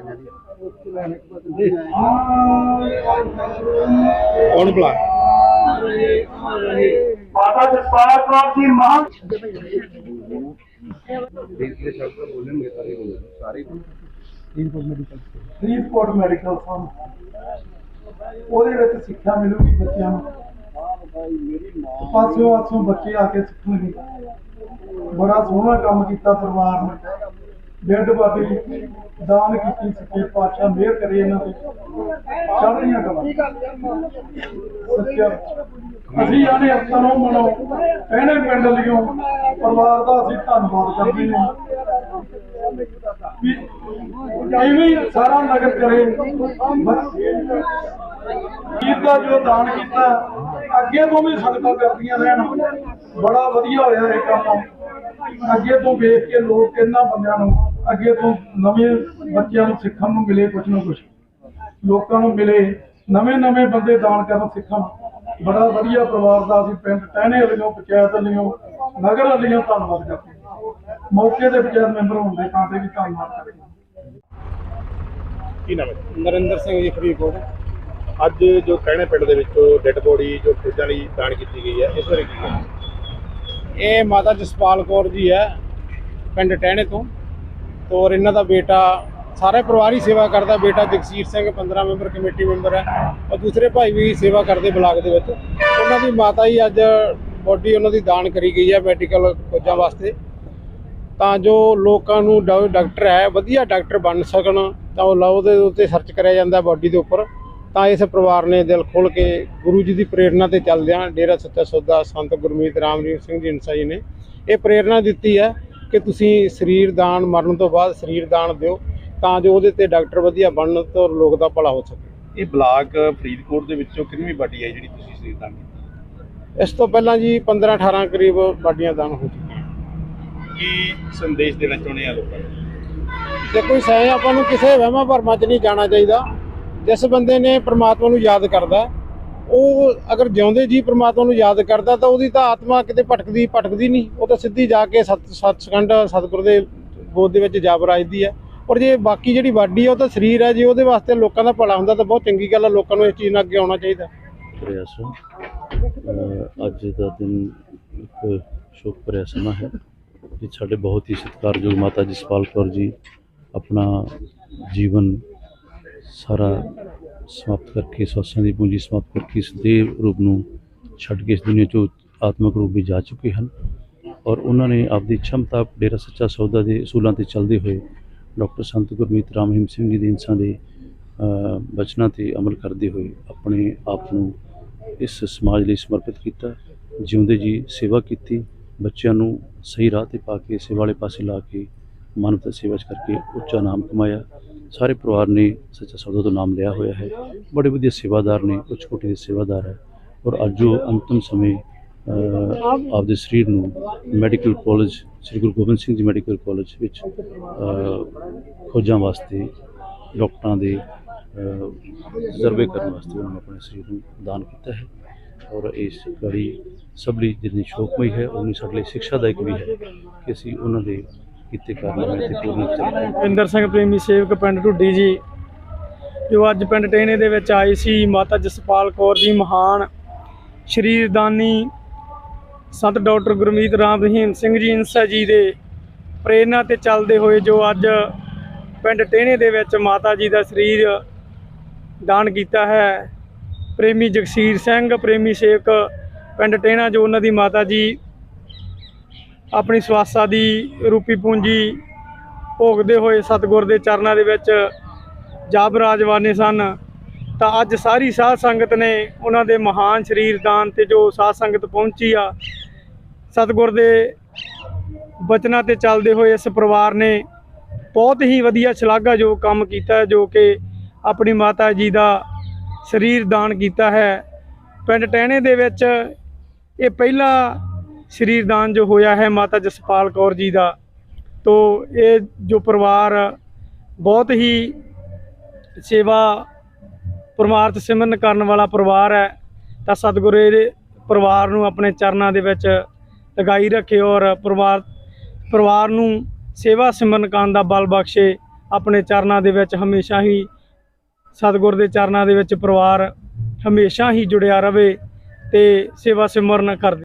ਪਈਆਂ ਜੀ ਕੌਣ ਬੁਲਾ ਮਾਤਾ ਜਸਪਾਲ ਕੌਰ ਜੀ ਮਹਾਂ ਦੇਖ ਕੇ ਸਭ ਤੋਂ ਬੋਲਣਗੇ ਸਾਰੇ ਬੋਲਣਗੇ ਸਾਰੇ ਫਰੀਦਕੋਟ ਮੈਡੀਕਲ ਫਾਰਮ ਉਹਦੇ ਵਿੱਚ ਸਿੱਖਿਆ ਮਿਲੂਗੀ ਬੱਚਿਆਂ ਨੂੰ ਪਾਸਿਓਂ ਆਸੋਂ ਬੱਚੇ ਆ ਕੇ ਸਿੱਖਣਗੇ ਬੜਾ ਸੋਹਣਾ ਕੰਮ ਕੀਤਾ ਪਰਿਵਾਰ ਨੇ ਡੈਡ ਦਾਨ ਕੀਤੀ ਸੱਚੇ ਪਾਤਸ਼ਾਹ, ਮਿਹਰ ਕਰੇ ਇਹਨਾਂ ਤੇ। ਚੜ੍ਹਦੀਆਂ ਕਲਾ ਸੱਚਾ। ਅਸੀਂ ਆਨੇ ਅਫਸਰਾਂ ਨੂੰ ਮਨੋ ਪਿੰਡ ਲਿਓ। ਪਰਿਵਾਰ ਦਾ ਅਸੀਂ ਧੰਨਵਾਦ ਕਰਦੇ ਹਾਂ। ਐਵੇਂ ਸਾਰਾ ਨਗਰ ਕਰੇ। ਬਸ ਦਾ ਜੋ ਦਾਨ ਕੀਤਾ, ਅੱਗੇ ਤੋਂ ਵੀ ਸੰਗਤਾਂ ਕਰਦੀਆਂ ਰਹਿਣ। ਬੜਾ ਵਧੀਆ ਹੋਇਆ ਇਹ ਕੰਮ। ਅੱਗੇ ਤੋਂ ਵੇਖ ਕੇ ਲੋਕ ਇਹਨਾਂ ਬੰਦਿਆਂ ਨੂੰ ਅੱਗੇ ਤੋਂ ਨਵੇਂ ਬੱਚਿਆਂ ਨੂੰ ਸਿੱਖਣ ਨੂੰ ਮਿਲੇ ਕੁਝ ਨਾ ਕੁਝ ਲੋਕਾਂ ਨੂੰ ਮਿਲੇ ਨਵੇਂ ਨਵੇਂ ਬੰਦੇ ਦਾਨ ਕਰਨ ਸਿੱਖਣ। ਬੜਾ ਵਧੀਆ ਪਰਿਵਾਰ ਦਾ ਅਸੀਂ ਪਿੰਡ ਟਹਿਣੇ ਵੱਲੋਂ ਪੰਚਾਇਤ ਵੱਲੋਂ ਨਗਰ ਵੱਲੋਂ ਧੰਨਵਾਦ ਕਰਦੇ। ਮੌਕੇ ਦੇ ਪੰਚਾਇਤ ਮੈਂਬਰ ਹੋਣ ਦੇ ਵੀ ਧੰਨਵਾਦ ਕਰਦੇ। ਕੀ ਨਾਮ ਹੈ? ਨਰਿੰਦਰ ਸਿੰਘ ਜੀ ਫਰੀਦਕੋਟ। ਅੱਜ ਜੋ ਕਹਿਣੇ ਪਿੰਡ ਦੇ ਵਿੱਚੋਂ ਡੈੱਡ ਬੋਡੀ ਜੋ ਖੋਜਾਂ ਲਈ ਦਾਨ ਕੀਤੀ ਗਈ ਹੈ ਇਸ ਬਾਰੇ ਕੀ ਹੈ ਇਹ ਮਾਤਾ ਜਸਪਾਲ ਕੌਰ ਜੀ ਹੈ ਪਿੰਡ ਟਹਿਣੇ ਤੋਂ। ਔਰ ਇਹਨਾਂ ਦਾ ਬੇਟਾ ਸਾਰੇ ਪਰਿਵਾਰ ਹੀ ਸੇਵਾ ਕਰਦਾ, ਬੇਟਾ Jagsir Singh 15 member committee member ਹੈ ਔਰ ਦੂਸਰੇ ਭਾਈ ਵੀ ਸੇਵਾ ਕਰਦੇ ਬਲਾਕ ਦੇ ਵਿੱਚ। ਉਹਨਾਂ ਦੀ ਮਾਤਾ ਹੀ ਅੱਜ ਬੋਡੀ ਉਹਨਾਂ ਦੀ ਦਾਨ ਕਰੀ ਗਈ ਹੈ ਮੈਡੀਕਲ ਖੋਜਾਂ ਵਾਸਤੇ। ਤਾਂ ਜੋ ਲੋਕਾਂ ਨੂੰ ਡਾ- ਡਾਕਟਰ ਹੈ, ਵਧੀਆ ਡਾਕਟਰ ਬਣ ਸਕਣ, ਤਾਂ ਉਹ ਲਓ ਦੇ ਉੱਤੇ ਸਰਚ ਕਰਿਆ ਜਾਂਦਾ ਬੋਡੀ ਦੇ ਉੱਪਰ। ਤਾਂ ਇਸ ਪਰਿਵਾਰ ਨੇ ਦਿਲ ਖੋਲ ਕੇ ਗੁਰੂ ਜੀ ਦੀ ਪ੍ਰੇਰਣਾ ਤੇ ਚੱਲਦਿਆਂ ਡੇਰਾ ਸੱਚਾ ਸੌਦਾ ਸੰਤ ਗੁਰਮੀਤ ਰਾਮਜੀਤ ਸਿੰਘ ਜੀ ਇੰਸਾ ਜੀ ਨੇ ਇਹ ਪ੍ਰੇਰਣਾ ਦਿੱਤੀ ਹੈ ਕਿ ਤੁਸੀਂ ਸਰੀਰ ਦਾਨ ਮਰਨ ਤੋਂ ਬਾਅਦ ਸਰੀਰ ਦਾਨ ਦਿਓ ਤਾਂ ਜੋ ਉਹਦੇ ਤੇ ਡਾਕਟਰ ਵਧੀਆ ਬਣਨ ਤੇ ਲੋਕ ਦਾ ਭਲਾ ਹੋ ਸਕੇ। ਇਹ ਬਲਾਕ ਫਰੀਦਕੋਟ ਦੇ ਵਿੱਚੋਂ ਕਿੰਨੀ ਬਾਡੀ ਹੈ ਜਿਹੜੀ ਤੁਸੀਂ ਸਰੀਰ ਦਾਨ ਕੀਤੀ? ਇਸ ਤੋਂ ਪਹਿਲਾਂ ਜੀ 15 18 ਕਰੀਬ ਬਾਡੀਆਂ ਦਾਨ ਹੋ ਚੁੱਕੀਆਂ। ਕੀ ਸੰਦੇਸ਼ ਦੇਣਾ ਚਾਹੁੰਦੇ ਆ ਲੋਕਾਂ ਨੂੰ? ਜੇ ਕੋਈ ਸਹਿ ਆਪਾਂ ਨੂੰ ਕਿਸੇ ਵਹਿਮਾਂ ਭਰਮਾਂ 'ਚ ਨਹੀਂ ਜਾਣਾ ਚਾਹੀਦਾ। ਜਿਸ ਬੰਦੇ ਨੇ ਪ੍ਰਮਾਤਮਾ ਨੂੰ ਯਾਦ ਕਰਦਾ ਉਹ ਅਗਰ ਜਿਉਂਦੇ ਜੀ ਪ੍ਰਮਾਤਮਾ ਨੂੰ ਯਾਦ ਕਰਦਾ ਤਾਂ ਉਹਦੀ ਤਾਂ ਆਤਮਾ ਕਿਤੇ ਭਟਕਦੀ ਭਟਕਦੀ ਨਹੀਂ, ਉਹ ਤਾਂ ਸਿੱਧੀ ਜਾ ਕੇ ਸਤ ਸਕੰਡ ਸਤਿਗੁਰ ਦੇ ਗੋਦ ਦੇ ਵਿੱਚ ਜਾ ਵਰਾਜਦੀ ਹੈ। ਔਰ ਜੇ ਬਾਕੀ ਜਿਹੜੀ ਬਾਡੀ ਆ ਉਹ ਤਾਂ ਸਰੀਰ ਹੈ ਜੇ, ਉਹਦੇ ਵਾਸਤੇ ਲੋਕਾਂ ਦਾ ਭਲਾ ਹੁੰਦਾ ਤਾਂ ਬਹੁਤ ਚੰਗੀ ਗੱਲ ਹੈ, ਲੋਕਾਂ ਨੂੰ ਇਸ ਚੀਜ਼ ਨਾਲ ਅੱਗੇ ਆਉਣਾ ਚਾਹੀਦਾ। ਪ੍ਰਯਾਸ ਅੱਜ ਦਾ ਦਿਨ ਇੱਕ ਸ਼ੋਕ ਭਰਿਆ ਹੈ ਕਿ ਸਾਡੇ ਬਹੁਤ ਹੀ ਸਤਿਕਾਰਯੋਗ ਮਾਤਾ ਜਸਪਾਲ ਕੌਰ ਜੀ ਆਪਣਾ ਜੀਵਨ ਸਾਰਾ ਸਮਾਪਤ ਕਰਕੇ ਸਵਾਸਾਂ ਦੀ ਪੂੰਜੀ ਸਮਾਪਤ ਕਰਕੇ ਇਸ ਦੇਹ ਰੂਪ ਨੂੰ ਛੱਡ ਕੇ ਇਸ ਦੁਨੀਆ ਚੋਂ ਆਤਮਿਕ ਰੂਪ ਵਿੱਚ ਜਾ ਚੁੱਕੇ ਹਨ ਔਰ ਉਹਨਾਂ ਨੇ ਆਪਦੀ ਛਮਤਾ ਡੇਰਾ ਸੱਚਾ ਸੌਦਾ ਦੇ ਅਸੂਲਾਂ ਤੇ ਚੱਲਦੇ ਹੋਏ ਡਾਕਟਰ ਸੰਤ ਗੁਰਮੀਤ ਰਾਮ ਹਿਮ ਸਿੰਘ ਜੀ ਦੇ ਇੰਸਾਂ ਦੇ ਅਹ, ਬਚਨਾਂ ਤੇ ਅਮਲ ਕਰਦੇ ਹੋਏ ਆਪਣੇ ਆਪ ਨੂੰ ਇਸ ਸਮਾਜ ਲਈ ਸਮਰਪਿਤ ਕੀਤਾ ਜਿਉਂਦੇ ਜੀ ਸੇਵਾ ਕੀਤੀ ਬੱਚਿਆਂ ਨੂੰ ਸਹੀ ਰਾਹ ਤੇ ਪਾ ਕੇ ਸੇਵਾ ਵਾਲੇ ਪਾਸੇ ਲਾ ਕੇ ਮਾਨਵਤਾ ਸੇਵਾ 'ਚ ਕਰਕੇ ਉੱਚਾ ਨਾਮ ਕਮਾਇਆ ਸਾਰੇ ਪਰਿਵਾਰ ਨੇ ਸੱਚਾ ਸੌਦਾ ਤੋਂ ਨਾਮ ਲਿਆ ਹੋਇਆ ਹੈ। ਬੜੇ ਵਧੀਆ ਸੇਵਾਦਾਰ ਨੇ ਉੱਚ ਕੋਟੀ ਦੇ ਸੇਵਾਦਾਰ ਹੈ ਔਰ ਅੱਜ ਉਹ ਅੰਤਮ ਸਮੇਂ ਆਪਦੇ ਸਰੀਰ ਨੂੰ medical college, Shri Guru Gobind Singh ji medical college ਵਿੱਚ ਖੋਜਾਂ ਵਾਸਤੇ, ਡਾਕਟਰਾਂ ਦੇ ਸਰਵੇ ਕਰਨ ਵਾਸਤੇ ਉਹਨਾਂ ਨੇ ਆਪਣੇ ਸਰੀਰ ਨੂੰ ਦਾਨ ਕੀਤਾ ਹੈ ਔਰ ਇਸ ਕੜੀ ਸਭ ਲਈ ਜਿੰਨੀ ਸ਼ੋਕਮਈ ਹੈ ਉਨੀ ਸਾਡੇ ਲਈ ਸਿੱਖਿਆਦਾਇਕ ਵੀ ਹੈ ਕਿ ਅਸੀਂ ਉਹਨਾਂ ਦੇ ਕੀਤੇ ਕਾਰਨਾਮੇ ਤੇ ਪੂਰਨ ਚੱਲਦੇ ਇੰਦਰ ਸਿੰਘ ਪ੍ਰੇਮੀ ਸੇਵਕ ਪਿੰਡ ਢੁੱਡੀ ਜੀ ਜੋ ਅੱਜ ਪਿੰਡ ਟੇਨੇ ਦੇ ਵਿੱਚ ਆਏ ਸੀ ਮਾਤਾ ਜਸਪਾਲ ਕੌਰ ਜੀ ਮਹਾਨ ਸ਼ਰੀਰਦਾਨੀ ਸੰਤ ਡਾਕਟਰ ਗੁਰਮੀਤ ਰਾਮ ਰਹੀਮ ਸਿੰਘ ਜੀ ਇੰਸਾ ਜੀ ਦੇ ਪ੍ਰੇਰਣਾ ਤੇ ਚੱਲਦੇ ਹੋਏ ਜੋ ਅੱਜ ਪਿੰਡ ਟੇਨੇ ਦੇ ਵਿੱਚ ਮਾਤਾ ਜੀ ਦਾ ਸਰੀਰ ਦਾਨ ਕੀਤਾ ਹੈ। ਪ੍ਰੇਮੀ ਜਗਸੀਰ ਸਿੰਘ ਪ੍ਰੇਮੀ ਸੇਵਕ ਪਿੰਡ ਟੇਨਾ ਜੋ ਉਹਨਾਂ ਦੀ ਮਾਤਾ ਜੀ ਆਪਣੀ ਸਵਾਸਾ ਦੀ ਰੂਪੀ ਪੂੰਜੀ ਭੋਗਦੇ ਹੋਏ ਸਤਿਗੁਰ ਦੇ ਚਰਨਾਂ ਦੇ ਵਿੱਚ ਜਾਬ ਬਿਰਾਜਮਾਨੇ ਸਨ, ਤਾਂ ਅੱਜ ਸਾਰੀ ਸਾਧ ਸੰਗਤ ਨੇ ਉਹਨਾਂ ਦੇ ਮਹਾਨ ਸਰੀਰ ਦਾਨ ਤੇ ਜੋ ਸਾਧ ਸੰਗਤ ਪਹੁੰਚੀ ਆ, ਸਤਿਗੁਰ ਦੇ ਬਚਨਾਂ ਤੇ ਚੱਲਦੇ ਹੋਏ ਇਸ ਪਰਿਵਾਰ ਨੇ ਬਹੁਤ ਹੀ ਵਧੀਆ ਸ਼ਲਾਘਾਯੋਗ ਕੰਮ ਕੀਤਾ ਜੋ ਕਿ ਆਪਣੀ ਮਾਤਾ ਜੀ ਦਾ ਸਰੀਰ ਦਾਨ ਕੀਤਾ ਹੈ। ਪਿੰਡ ਟਹਿਣੇ ਦੇ ਵਿੱਚ ਇਹ ਪਹਿਲਾ ਸਰੀਰ ਦਾਨ ਜੋ ਹੋਇਆ ਹੈ ਮਾਤਾ ਜਸਪਾਲ ਕੌਰ ਜੀ ਦਾ, ਤੋ ਇਹ ਜੋ ਪਰਿਵਾਰ ਬਹੁਤ ਹੀ ਸੇਵਾ ਪਰਮਾਰਥ ਸਿਮਰਨ ਕਰਨ ਵਾਲਾ ਪਰਿਵਾਰ ਹੈ, ਤਾਂ ਸਤਿਗੁਰੂ ਇਹਦੇ ਪਰਿਵਾਰ ਨੂੰ ਆਪਣੇ ਚਰਨਾਂ ਦੇ ਵਿੱਚ ਲਗਾਈ ਰੱਖੇ ਔਰ ਪਰਿਵਾਰ ਪਰਿਵਾਰ ਨੂੰ ਸੇਵਾ ਸਿਮਰਨ ਕਰਨ ਦਾ ਬਲ ਬਖਸ਼ੇ ਆਪਣੇ ਚਰਨਾਂ ਦੇ ਵਿੱਚ ਹਮੇਸ਼ਾ ਹੀ ਸਤਿਗੁਰ ਦੇ ਚਰਨਾਂ ਦੇ ਵਿੱਚ ਪਰਿਵਾਰ ਹਮੇਸ਼ਾ ਹੀ ਜੁੜਿਆ ਰਵੇ ਤੇ ਸੇਵਾ ਸਿਮਰਨ ਕਰਦੇ